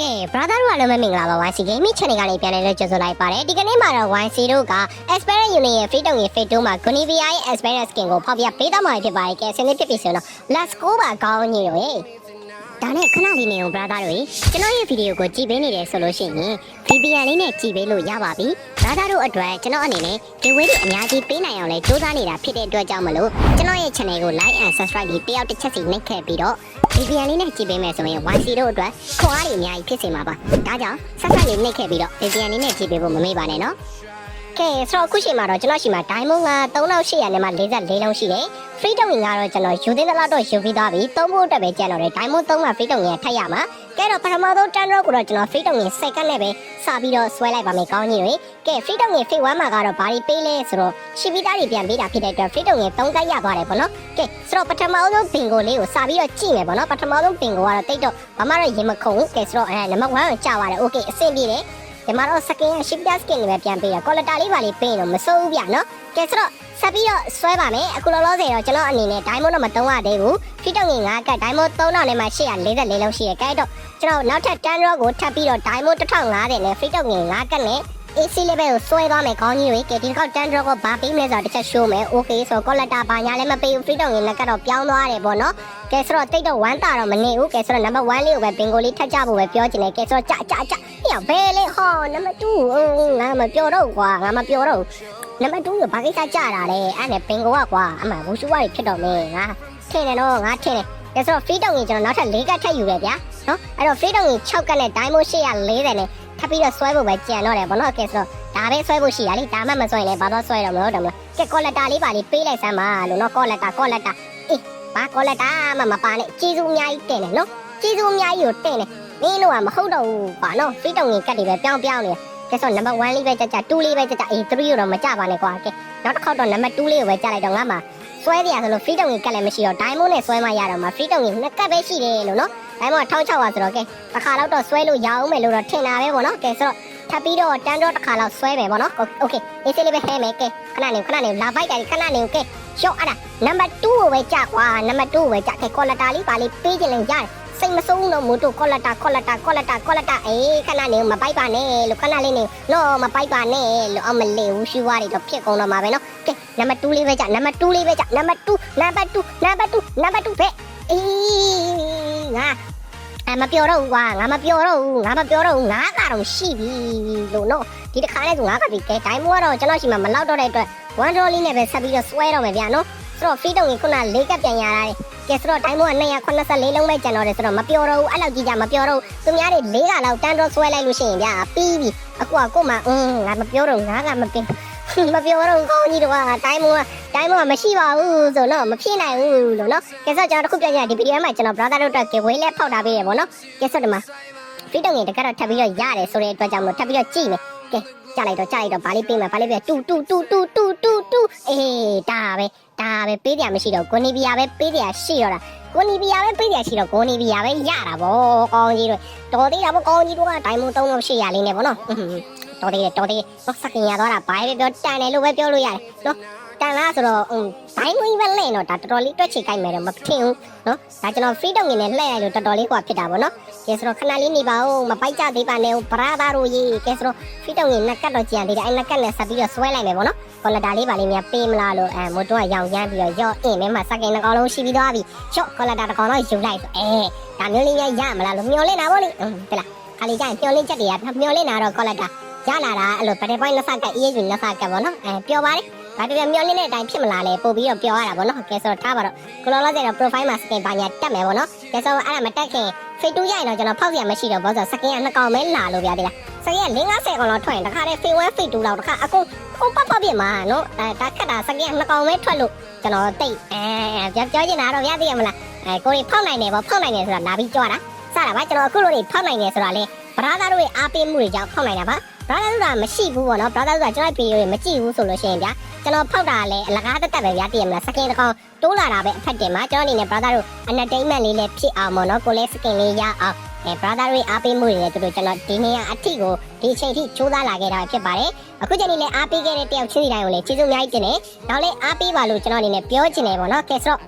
ကဲ brother တို့အားလုံးပဲမင်္ဂလာပါ YC Gaming Channel ကနေပြန်လည်လို့ကြိုဆိုလိုက်ပါတယ်ဒီကနေ့မှာတော့ YC တို့က Experience Unit ရဲ့ Free တုံရဲ့ Fate 2မှာ Gunivia ရဲ့ Experience Skin ကိုဖောက်ပြပေးတော့မှာဖြစ်ပါတယ်ကဲဆင်းနေဖြစ်ပြီဆိုတော့ Let's go ပါကောင်းကြီးတို့ရေဒါနဲ့ခဏလေးနေအောင် brother တို့ရေကျွန်တော်ရဲ့ဗီဒီယိုကိုကြည့်ပေးနေတယ်ဆိုလို့ရှိရင် VPN လေးနဲ့ကြည့်ပေးလို့ရပါပြီ brother တို့အတွက်ကျွန်တော်အနေနဲ့ဒီဝေးတွေအများကြီးပေးနိုင်အောင်လဲစူးစမ်းနေတာဖြစ်တဲ့အတွက်ကြောင့်မလို့ကျွန်တော်ရဲ့ channel ကို like and subscribe ပြီးတယောက်တစ်ချက်စီနှိပ်ခဲ့ပြီးတော့ VPN လေးနဲ့ကြည့်ပေးမယ်ဆိုရင် YC တို့အတွက်ခွန်အားတွေအများကြီးဖြစ်စေမှာပါဒါကြောင့်ဆက်ဆက်လေးနှိပ်ခဲ့ပြီးတော့ VPN လေးနဲ့ကြည့်ပေးဖို့မမေ့ပါနဲ့နော် ကဲဆိုတော့အခုချိန်မှာတော့ကျွန်တော်ရှိမှာ Diamond က3800နဲ့မှ44လုံးရှိတယ် Free တုံငင်ကတော့ကျွန်တော်ယူသေးသလောက်တော့ယူပြီးသွားပြီသုံးဖို့အတွက်ပဲကြံတော့တယ် Diamond 3မှာ Free တုံငင်ထပ်ရမှာကဲတော့ပထမဆုံးတန်တော့ကိုတော့ကျွန်တော် Free တုံငင် second နဲ့ပဲစပြီးတော့ဆွဲလိုက်ပါမယ်ကောင်းကြီးတွေကဲ Free တုံငင် Free 1မှာကတော့ဘာတွေပေးလဲဆိုတော့ရှိပြီးသားတွေပြန်ပေးတာဖြစ်တဲ့အတွက် Free တုံငင်3ကတ်ရသွားတယ်ပေါ့နော်ကဲဆိုတော့ပထမဆုံးဘင်ကိုလေးကိုစပြီးတော့ကြည့်မယ်ပေါ့နော်ပထမဆုံးဘင်ကိုကတော့တိတ်တော့ဘာမှတော့ရင်မခုန်ဘူးကဲဆိုတော့အဲနံပါတ်1ကိုကြာပါတယ် okay အဆင်ပြေတယ် ဒီမှာတော့ skin ရ ship skin တွေပဲပြန်ပေးတာ quality လေးပါလေးပေးရင်တော့မစိုးဘူးဗျနော်ကဲဆိုတော့ဆက်ပြီးတော့ဆွဲပါမယ်အခုလောလောဆယ်တော့ကျွန်တော်အနေနဲ့ diamond တော့မတုံးရသေးဘူးဖီတုံငင်9ကတ် diamond 3000နဲ့မှ844လုံးရှိရယ်ကဲတော့ကျွန်တော်နောက်ထပ်10 row ကိုထပ်ပြီးတော့ diamond 1050နဲ့ဖီတုံငင်9ကတ်နဲ့ AC level ကိုဆွဲသွားမယ်ခေါင်းကြီးတွေကဲဒီတစ်ခေါက်10 row ကိုဘာပေးမလဲဆိုတော့တစ်ချက် show မယ် okay ဆိုတော့ collector ဘာညာလည်းမပေးဘူးဖီတုံငင်9ကတ်တော့ပြောင်းသွားတယ်ပေါ့နော် ကဲဆိုတော့တိတ်တော့1တာတော့မနေဘူးကဲဆိုတော့ number 1လေးကိုပဲဘင်ကိုလေးထပ်ကြဖို့ပဲပြောချင်တယ်ကဲဆိုတော့ကြကြကြဟေ့ဘယ်လေဟော number 2ငါမပြောတော့ကွာငါမပြောတော့နံပါတ်2ကဘာကိစ္စကြတာလဲအဲ့နဲ့ပင်ကိုကကွာအမှဘူရှူဝါတွေဖြစ်တော့မယ်ငါထင်တယ်တော့ငါထင်တယ်ဒါဆိုတော့ free တောင်းကြီးကျွန်တော်နောက်ထပ်၄ကတ်ထပ်ယူရဗျာနော်အဲ့တော့ free တောင်းကြီး6ကတ်နဲ့ diamond 840နဲ့ထပ်ပြီးတော့ဆွဲဖို့ပဲကြံတော့တယ်ဗောနော်ကဲဆိုတော့ဒါပဲဆွဲဖို့ရှိတာလေဒါမှမဆွဲရင်လည်းဘာတော့ဆွဲတော့မလို့တော့မလားကဲ collector လေးပါလေးပေးလိုက်စမ်းပါလို့နော် collector collector အေး ဘာ collector မှမပါနဲ့ကျေးဇူးအများကြီးတင်တယ်နော်ကျေးဇူးအများကြီးကိုတင်တယ်နင်းတို့ကမဟုတ်တော့ဘူးပါနော် free တောင်းကြီးကတ်တွေပဲပြောင်းပြောင်းနေကဲဆို number 1လေးပဲကြကြ2လေးပဲကြကြအေး3ရောတော့မကြပါနဲ့ကွာကဲနောက်တစ်ခေါက်တော့နံပါတ်2လေးကိုပဲကြားလိုက်တော့ငါမှဆွဲပြရဆိုလို့ free တုံကြီးကတ်လည်းမရှိတော့ diamond နဲ့ဆွဲမှရတော့မှာ free တုံကြီးနှစ်ကတ်ပဲရှိတယ်လို့နော် diamond 1600ပါဆိုတော့ကဲတစ်ခါတော့ဆွဲလို့ရအောင်မယ်လို့တော့ထင်တာပဲပေါ့နော်ကဲဆိုတော့ထပ်ပြီးတော့တန်းတော့တစ်ခါလောက်ဆွဲမယ်ပေါ့နော် okay အေးစေးလေးပဲဟဲမယ်ကဲခဏနေခဏနေလာပိုက်တာခဏနေကဲ ရှော့အဲ့ဒါနံပါတ်2ကိုပဲကြာကွာနံပါတ်2ကိုပဲကြာကဲ quality လေးပါလေးပေးခြင်းလည်းရတယ်စိတ်မဆုံးတော့မို့တို့ကောလတာကောလတာကောလတာကောလတာအေးခဏနေမပိုက်ပါနဲ့လို့ခဏလေးနေနော်မပိုက်ပါနဲ့လို့အမလေးဘူးရှူဝါတွေတော့ဖြစ်ကုန်တော့မှာပဲနော်ကဲနံပါတ်2လေးပဲကြာနံပါတ်2လေးပဲကြာနံပါတ်2နံပါတ်2နံပါတ်2နံပါတ်2ပဲအေးငါအမပြောတော့ဘူးကွာငါမပြောတော့ဘူးငါမပြောတော့ဘူးငါကတော့ရှိပြီလို့နော်ဒီတစ်ခါလဲဆိုငါကဒီကဲဒိုင်းမိုးကတော့ကျွန်တော်ရှိမှမလောက်တော့တဲ့အတွက် 1 dollar လေးနဲ့ပဲဆက်ပြီးတော့ဆွဲတော့မယ်ဗျာနော်ဆိုတော့ free တုံကြီးခုန၄ကပ်ပြန်ရတာလေကဲဆိုတော့တိုင်းမိုးက284လုံးပဲကျန်တော့တယ်ဆိုတော့မပြောတော့ဘူးအဲ့လောက်ကြီးကြမပြောတော့ဘူးသူများတွေ၄ကလောက်တန်းတော့ဆွဲလိုက်လို့ရှိရင်ဗျာပြီးပြီအခုကကို့မှာအင်းငါမပြောတော့ငါကမပင်မပြောတော့ကောင်းကြီးတော့တိုင်းမိုးကတိုင်းမိုးကမရှိပါဘူးဆိုတော့မဖြစ်နိုင်ဘူးလို့နော်ကဲဆိုတော့ကျွန်တော်တခုပြန်ရဒီဗီဒီယိုမှာကျွန်တော် brother တို့အတွက် giveaway လဲဖောက်တာပေးရပေါ့နော်ကဲဆိုတော့မှာ free တုံကြီးတကတော့ထပ်ပြီးတော့ရတယ်ဆိုတဲ့အတွက်ကြောင့်မလို့ထပ်ပြီးတော့ကြည့်မယ်ကဲ ကြလိုက်တော့ကြလိုက်တော့ဗာလေးပေးမယ်ဗာလေးပေးတူတူတူတူတူတူတူအေးဒါပဲဒါပဲပေးတယ်မရှိတော့ကိုနီဘီယာပဲပေးတယ်ရှိတော့တာကိုနီဘီယာပဲပေးတယ်ရှိတော့ကိုနီဘီယာပဲရတာဗောကောင်းကြီးတို့တော်သေးတာဗောကောင်းကြီးတို့ကဒိုင်မွန်3လို့ရှိရလေးနဲ့ဗောနော်တော်သေးတယ်တော်သေးတယ်တော့စကင်ရသွားတာဘာပဲပြောတန်တယ်လို့ပဲပြောလို့ရတယ်နော်တ န်လားဆိုတော့ဘိုင်းဝီပဲလှဲ့တော့ဒါတော်တော်လေးတွက်ချေကိုက်မယ်တော့မထင်ဘူးနော်ဒါကျွန်တော် freedom နေနဲ့လှဲ့ရလို့တော်တော်လေးကွာဖြစ်တာပေါ့နော်ကဲဆိုတော့ခဏလေးနေပါဦးမပိုက်ကြသေးပါနဲ့ဘရာသားတို့ရေးကဲဆိုတော့ freedom နေနဲ့ကတ်တော့ကြံသေးတယ်အဲ့နဲ့ကတ်နဲ့ဆက်ပြီးတော့ဆွဲလိုက်မယ်ပေါ့နော်ကော်လာဒါလေးပါလေးများပေးမလားလို့အဲမိုးတွန်းကရောင်ရမ်းပြီးတော့ရော့အင်းမဲမှာစကင်တစ်ကောင်လုံးရှိပြီးသွားပြီချော့ကော်လာဒါတစ်ကောင်တော့ယူလိုက်ဆိုအဲဒါမျိုးလေးများရမလားလို့မျောလင့်တာပေါ့လေဟုတ်လားခါလေးကြရင်မျောလင့်ချက်တွေကမျောလင့်တာတော့ကော်လာဒါရလာတာအဲ့လိုဘယ်တဲ့ point လက်ဆက်ကအေးအေးယူလက်ဆက်ကပေါ့နော်အဲပျော်ပါလေ ဒါတကယ်မျောလင့်တဲ့အတိုင်းဖြစ်မလားလဲပို့ပြီးတော့ပြောရတာဗောနော်ကဲဆိုတော့ထားပါတော့ကိုလောလောဆယ်တော့ profile မှာ skin ပါညာတက်မယ်ဗောနော်ကဲဆိုတော့အဲ့ဒါမတက်ခင် fit 2ရရင်တော့ကျွန်တော်ဖောက်ရမရှိတော့ဘောဆို skin ကနှစ်ကောင်ပဲလာလို့ဗျာဒီလားစကင်က50ကောင်လောက်ထွက်ရင်တခါတည်း fit 1 fit 2လောက်တခါအကုန်ခုံပပပြစ်မှာနော်အဲဒါခက်တာစကင်ကနှစ်ကောင်ပဲထွက်လို့ကျွန်တော်တိတ်အဲပြောပြောချင်တာတော့ရသေးရမလားအဲကိုကြီးဖောက်နိုင်တယ်ဗောဖောက်နိုင်တယ်ဆိုတာလာပြီးကြွတာစတာပါကျွန်တော်အခုလိုနေဖောက်နိုင်တယ်ဆိုတာလေဗရာသားတို့ရဲ့အားပေးမှုတွေကြောင့်ဖောက်နိုင်တာပါဗရာသားတို့ကမရှိဘူးဗောနော်ဗရာသားတို့ကကျွန်တော်ဗီဒီယိုတွေမကြည့်ဘူးဆိုလို့ရှိရင်ဗျာ ကျွန်တော်ဖောက်တာလည်းအလကားတက်တက်ပဲဗျာတည်ရမလားစကင်တစ်ကောင်တိုးလာတာပဲအဖက်တင်မှာကျွန်တော်အနေနဲ့ဗရာသားတို့ entertainment လေးလည်းဖြစ်အောင်ဗောနော်ကိုလည်းစကင်လေးရအောင်အဲ brother တွေအားပေးမှုတွေနဲ့တို့ကျွန်တော်ဒီနေ့ကအထီကိုဒီအချိန်ထိစူးစမ်းလာခဲ့တာဖြစ်ပါတယ်အခုချိန်လေးလည်းအားပေးခဲ့တဲ့တယောက်ချင်းစီတိုင်းကိုလည်းကျေးဇူးအများကြီးတင်တယ်နောက်လည်းအားပေးပါလို့ကျွန်တော်အနေနဲ့ပြောချင်တယ်ပေါ့နော်ကဲဆိုတော့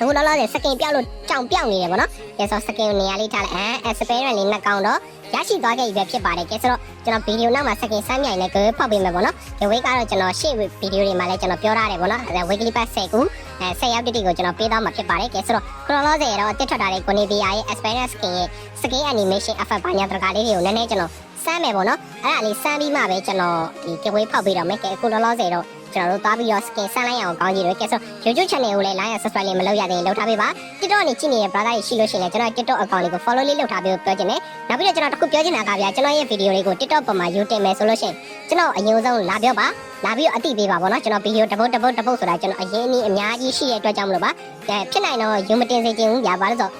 အခုလောလောဆယ်စကင်ပြောက်လို့ကြောင်ပြောက်နေတယ်ပေါ့နော်ကဲဆိုစကင်ကိုနေရာလေးထားလိုက်အဲ experience လေးနှစ်ကောင်တော့ ရရှိသွားခဲ့ပြီပဲဖြစ်ပါတယ်ကဲဆိုတော့ကျွန်တော်ဗီဒီယိုနောက်မှာစကင်စမ်းမြိုင်နဲ့ကိုဖောက်ပေးမယ်ပေါ့နော်ဒီဝေးကတော့ကျွန်တော်ရှေ့ဗီဒီယိုတွေမှာလည်းကျွန်တော်ပြောထားတယ်ပေါ့နော်အဲ weekly pass 10ခုအဲ10ရောက်တိတိကိုကျွန်တော်ပေးသွားမှာဖြစ်ပါတယ်ကဲဆိုတော့ခုလောလောဆယ်တော့တက်ထွက်တာတဲ့ကိုနေဗီယာရဲ့ experience skin ရဲ့ skin animation effect ဘာညာတကားလေးတွေကိုနည်းနည်းကျွန်တော်စမ်းမယ်ပေါ့နော်အဲ့ဒါလေးစမ်းပြီးမှပဲကျွန်တော်ဒီကဝေးဖောက်ပေးတော့မယ်ကဲအခုလောလောဆယ်တော့ ကျွန်တော်တို့သွားပြီးတော့ skin ဆန်းလိုက်အောင်ကောင်းကြီးတွေကဲဆို YouTube channel ကိုလည်း like and subscribe လေးမလုပ်ရသေးရင်လုပ်ထားပေးပါ TikTok ကနေကြည့်နေတဲ့ brother တွေရှိလို့ရှိရင်လည်းကျွန်တော် TikTok account လေးကို follow လေးလုပ်ထားပေးဖို့ပြောချင်တယ်နောက်ပြီးတော့ကျွန်တော်တခုပြောချင်တာကဗျာကျွန်တော်ရဲ့ video လေးကို TikTok ပေါ်မှာ you တင်မယ်ဆိုလို့ရှိရင်ကျွန်တော်အရင်ဆုံးလာပြောပါလာပြီးတော့အတိပေးပါဗောနော်ကျွန်တော် video တစ်ပုတ်တစ်ပုတ်တစ်ပုတ်ဆိုတာကျွန်တော်အရင်အနည်းအများကြီးရှိတဲ့အတွက်ကြောင့်မလို့ပါအဲဖြစ်နိုင်တော့ you မတင်စေချင်ဘူးဗျာဘာလို့ဆို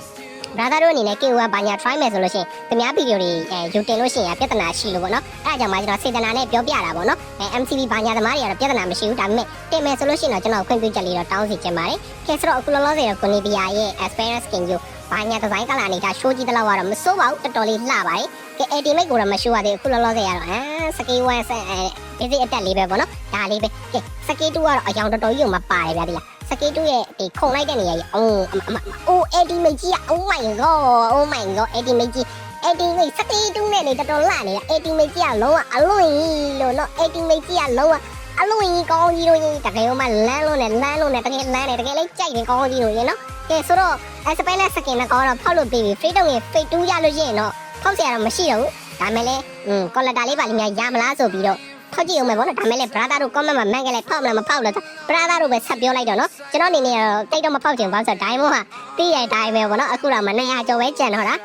brother တို့အနေနဲ့ KOA ဘာညာ try မယ်ဆိုလို့ရှိရင်သူများဗီဒီယိုတွေအဲယူတင်လို့ရှိရင်ပြဿနာရှိလို့ပေါ့နော်အဲအကြောင်းမှကျွန်တော်စေတနာနဲ့ပြောပြတာပေါ့နော်အဲ MCB ဘာညာသမားတွေကတော့ပြဿနာမရှိဘူးဒါပေမဲ့တင်မယ်ဆိုလို့ရှိရင်တော့ကျွန်တော်ခွင့်ပြုချက်လေးတော့တောင်းစီချင်ပါတယ်ကဲဆိုတော့အခုလောလောဆယ်တော့ကိုနေဘီယာရဲ့ experience skin ကိုဘာညာဒီဇိုင်းကလာနေတာ show ကြည့်တဲ့လောက်ကတော့မစိုးပါဘူးတော်တော်လေးလှပါတယ်ကဲ ultimate ကိုတော့မ show ရသေးဘူးအခုလောလောဆယ်ကတော့အဲစကေး1ဆက်အဲ basic attack လေးပဲပေါ့နော်ဒါလေးပဲကဲစကေး2ကတော့အယောင်တော်တော်ကြီးကိုမပါတယ်ဗျာဒီလား စကေး2ရဲ့ဒီခုံလိုက်တဲ့နေရာကြီးအိုးအမအိုး ultimate ကြီးอ่ะ oh my god oh my god ultimate ကြီး ultimate စကေး2နဲ့လေတော်တော်လှနေတာ ultimate ကြီးอ่ะလုံးဝအလွန်ကြီးလို့နော် ultimate ကြီးอ่ะလုံးဝအလွန်ကြီးကောင်းကြီးလို့ရင်တကယ်မှလမ်းလုံးနဲ့လမ်းလုံးနဲ့တကယ်လမ်းနဲ့တကယ်လေးကြိုက်နေကောင်းကြီးလို့ရင်နော်ကဲဆိုတော့ SPL စကင်နဲ့ကောတော့ဖောက်လို့ပြီးပြီ free တုံးရဲ့ fake 2ရလို့ရှိရင်တော့ဖောက်เสียတော့မရှိတော့ဘူးဒါမဲ့လေอืม collector လေးပါလိမ့်များရမလားဆိုပြီးတော့ ဖောက်ကြည့်အောင်မယ်ဗောနော်ဒါမဲ့လေ brother တို့ comment မှာမှန်ကြလေဖောက်မလားမဖောက်လို့ brother တို့ပဲဆက်ပြောလိုက်တော့နော်ကျွန်တော်အနေနဲ့တော့တိတ်တော့မဖောက်ချင်ဘူးဘာလို့ဆိုတော့ diamond ဟာတီးရတဲ့ diamond ပဲဗောနော်အခုတော့မ900ကျော်ပဲကျန်တော့လား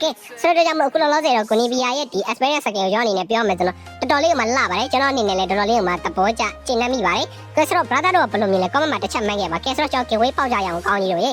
ကဲဆိုတော့ကြောင့်မလို့အခုလောလောဆယ်တော့ကိုနီဗီယာရဲ့ဒီ experience စကင်ကိုကျွန်တော်အနေနဲ့ပြောမယ်ဆိုတော့တော်တော်လေးကမှလှပါတယ်ကျွန်တော်အနေနဲ့လည်းတော်တော်လေးကမှသဘောကျကျင့်နှံ့မိပါတယ်ကဲဆိုတော့ brother တို့ကဘယ်လိုမြင်လဲ comment မှာတစ်ချက်မှတ်ခဲ့ပါကဲဆိုတော့ကျွန်တော် giveaway ပေါက်ကြရအောင်ကောင်းကြီးတို့ရေ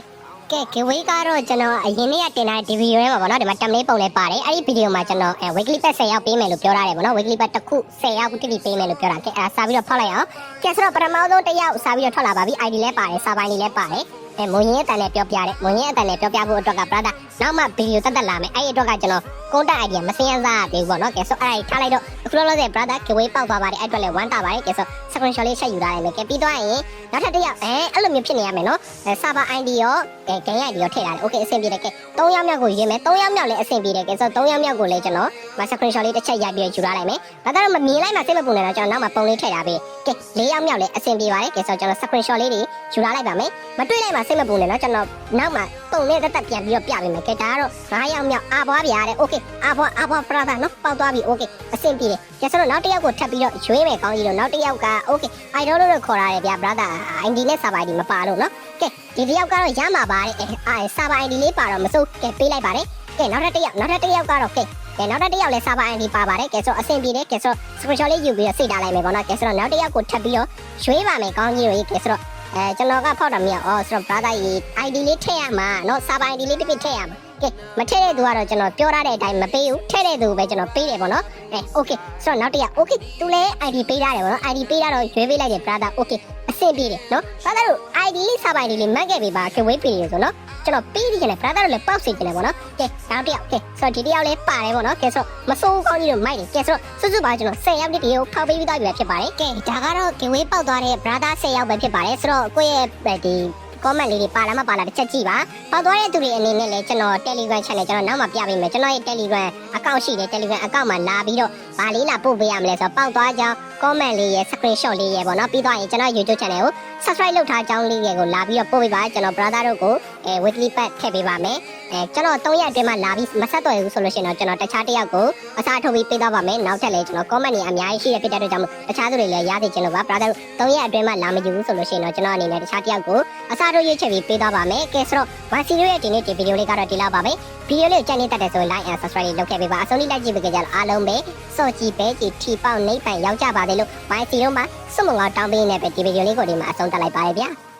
ကဲ giveaway ကတော့ကျွန်တော်အရင်နေ့ကတင်ထားတဲ့ video ထဲမှာပေါ့နော်ဒီမှာ template ပုံလေးပါတယ်အဲ့ဒီ video မှာကျွန်တော်အဲ weekly pack 10ရောက်ပေးမယ်လို့ပြောထားတယ်ပေါ့နော် weekly pack တစ်ခု10ရောက်တိတိပေးမယ်လို့ပြောတာကဲအဲ့ဒါစာပြီးတော့ဖောက်လိုက်အောင်ကဲဆိုတော့ပထမဆုံးတစ်ယောက်စာပြီးတော့ထွက်လာပါပြီ ID လည်းပါတယ်စာပိုင်းလေးလည်းပါတယ် အဲမွန်ရင်အတန်နဲ့ပြောပြတယ်မွန်ရင်အတန်နဲ့ပြောပြဖို့အတွက်က brother နောက်မှဗီဒီယိုတက်တက်လာမယ်အဲ့ဒီအတွက်ကကျွန်တော် contact ID မစင်းရစားသေးဘူးပေါ့နော်ကဲဆိုအဲ့ဒါထားလိုက်တော့အခုလောလောဆယ် brother giveaway ပေါက်သွားပါတယ်အဲ့အတွက်လည်းဝမ်းတာပါတယ်ကဲဆို screenshot လေးချက်ယူထားရမယ်ကဲပြီးသွားရင်နောက်ထပ်တစ်ယောက်အဲအဲ့လိုမျိုးဖြစ်နေရမယ်နော်အဲ server ID ရောကဲ game ID ရောထည့်ထားတယ် okay အဆင်ပြေတယ်ကဲ၃ယောက်မြောက်ကိုရေးမယ်၃ယောက်မြောက်လည်းအဆင်ပြေတယ်ကဲဆို၃ယောက်မြောက်ကိုလည်းကျွန်တော်မ screenshot လေးတစ်ချက်ရိုက်ပြီးယူထားလိုက်မယ်ဘာသာတော့မမြင်လိုက်မှစိတ်မပူနဲ့တော့ကျွန်တော်နောက်မှပုံလေးထည့်ထားပေးကဲ၄ယောက်မြောက်လည်းအဆင်ပြေပါတယ်ကဲဆိုကျွန်တော် screenshot လေးတွေယူထားလိုက်ပါမယ်မတွေ့လိုက်မှစိတ်မပူနဲ့နော်ကျွန်တော်နောက်မှပုံလေးတက်တက်ပြန်ပြီးတော့ပြပေးမယ်ကဲဒါကတော့၅ယောက်မြောက်အာဘွားပြားတဲ့ okay အာဘွားအာဘွား brother နော်ပေါက်သွားပြီ okay အဆင်ပြေတယ်ကဲဆိုတော့နောက်တစ်ယောက်ကိုထပ်ပြီးတော့ရွေးမယ်ကောင်းကြီးတော့နောက်တစ်ယောက်က okay idol လို့ခေါ်ရတယ်ဗျာ brother ID နဲ့ server ID မပါလို့နော်ကဲဒီတစ်ယောက်ကတော့ရမှာပါတယ်အဲအဲ server ID လေးပါတော့မစိုးကဲပေးလိုက်ပါတယ်ကဲနောက်ထပ်တစ်ယောက်နောက်ထပ်တစ်ယောက်ကတော့ကဲ ကဲနောက်တစ်ယောက်လည်း server ID ပါပါတယ်ကဲဆိုအဆင်ပြေတယ်ကဲဆို screenshot လေးယူပြီးတော့စိတ်ထားလိုက်မယ်ပေါ့နော်ကဲဆိုတော့နောက်တစ်ယောက်ကိုထပ်ပြီးတော့ရွေးပါမယ်ကောင်းကြီးတို့ကဲဆိုတော့အဲကျွန်တော်ကဖောက်တာမရအော်ဆိုတော့ brother ကြီး ID လေးထည့်ရမှာเนาะ server ID လေးတစ်ပြည့်ထည့်ရမှာကဲမထည့်တဲ့သူကတော့ကျွန်တော်ပြောထားတဲ့အတိုင်းမပေးဘူးထည့်တဲ့သူပဲကျွန်တော်ပေးတယ်ပေါ့နော်အဲ okay ဆိုတော့နောက်တစ်ယောက် okay သူလည်း ID ပေးထားတယ်ပေါ့နော် ID ပေးထားတော့ရွေးပေးလိုက်တယ် brother okay အ ဆင်ပြေတယ်နော်ဘာသာတို့ ID လေးစာပိုင်လေးလေးမှတ်ခဲ့ပြီပါကဝေးပြီရေဆိုနော်ကျွန်တော်ပေးပြီးကျန်တယ်ဘာသာတို့လည်းပေါက်စီကျန်တယ်ပေါ့နော်ကဲနောက်တစ်ယောက်ကဲဆိုတော့ဒီတစ်ယောက်လည်းပါတယ်ပေါ့နော်ကဲဆိုတော့မစိုးကောင်းကြီးတို့မိုက်တယ်ကဲဆိုတော့စွစွပါကျွန်တော်10ယောက်တိတိကိုဖောက်ပေးပြီးသားပြီဖြစ်ပါတယ်ကဲဒါကတော့ကဝေးပေါက်သွားတဲ့ဘာသာ10ယောက်ပဲဖြစ်ပါတယ်ဆိုတော့ကိုယ့်ရဲ့ဒီ comment လေးတွေပါလာမပါလာတစ်ချက်ကြည့်ပါပေါက်သွားတဲ့သူတွေအနေနဲ့လည်းကျွန်တော် Telegram channel ကျွန်တော်နောက်မှပြပေးမယ်ကျွန်တော်ရဲ့ Telegram account ရှိတယ် Telegram account မှာလာပြီးတော့ဗာလေးလာပို့ပေးရမလဲဆိုတော့ပေါက်သွားကြောင်း comment လေးရဲ့ screenshot လေးရဲ့ပေါ့နော်ပြီးသွားရင်ကျွန်တော် YouTube channel ကို subscribe လုပ်ထားကြောင်းလေးရဲ့ကိုလာပြီးတော့ပို့ပေးပါကျွန်တော် brother တို့ကိုအဲ weekly pack ထည့်ပေးပါမယ်အဲကျွန်တော်3ရက်အတွင်းမှာလာပြီးမဆက်တော့ဘူးဆိုလို့ရှိရင်တော့ကျွန်တော်တခြားတစ်ယောက်ကိုအစားထိုးပြီးပေးတော့ပါမယ်နောက်ထပ်လည်းကျွန်တော် comment တွေအများကြီးရှိတဲ့ဖြစ်တဲ့အတွက်ကြောင့်တခြားသူတွေလည်းရသေးချင်လို့ပါ brother တို့3ရက်အတွင်းမှာလာမယူဘူးဆိုလို့ရှိရင်တော့ကျွန်တော်အနေနဲ့တခြားတစ်ယောက်ကိုအစားထိုးရွေးချယ်ပြီးပေးတော့ပါမယ်ကဲဆိုတော့ one series ရဲ့ဒီနေ့ဒီဗီဒီယိုလေးကတော့ဒီလောက်ပါပဲဗီ ဒီယိုလေးကိုကြိုက်နေတတ်တယ်ဆိုရင် like and subscribe လုပ်ခဲ့ပေးပါအဆုံးထိလိုက်ကြည့်ပေးကြလို့အားလုံးပဲစော့ကြည့်ပဲကြည့်ထီပေါက်နှိပ်ပန်ရောက်ကြပါသေးလို့ one series မှာစွတ်မငေါတောင်းပေးနေပဲဒီဗီဒီယိုလေးကိုဒီမှာအဆုံးသတ်လိုက်ပါရဗျာ